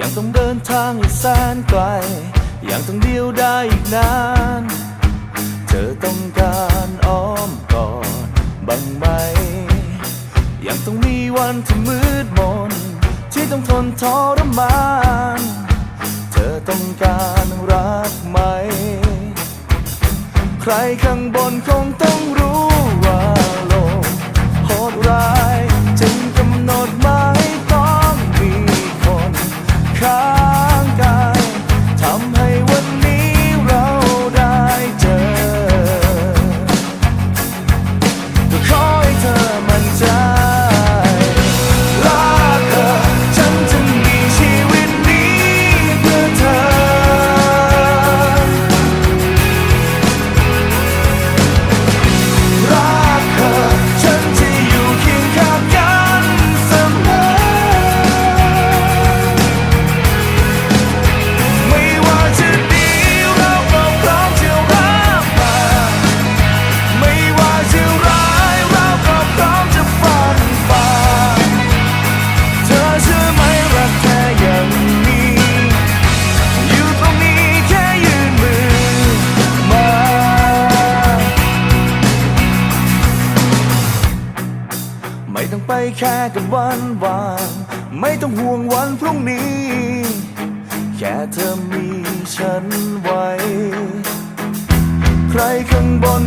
ยังต้องเดินทางอีกแสนไกล ยังต้องเดียวได้อีกนาน เธอต้องการอ้อมกอดบ้างไหม ยังต้องมีวันที่มืดมน ที่ต้องทนทรมาน เธอต้องการรักไหม ใครข้างบนคงต้องรู้ แค่กับวันวานไม่ต้องห่วงวันพรุ่งนี้ แค่เธอมีฉันไว้ ใครข้างบน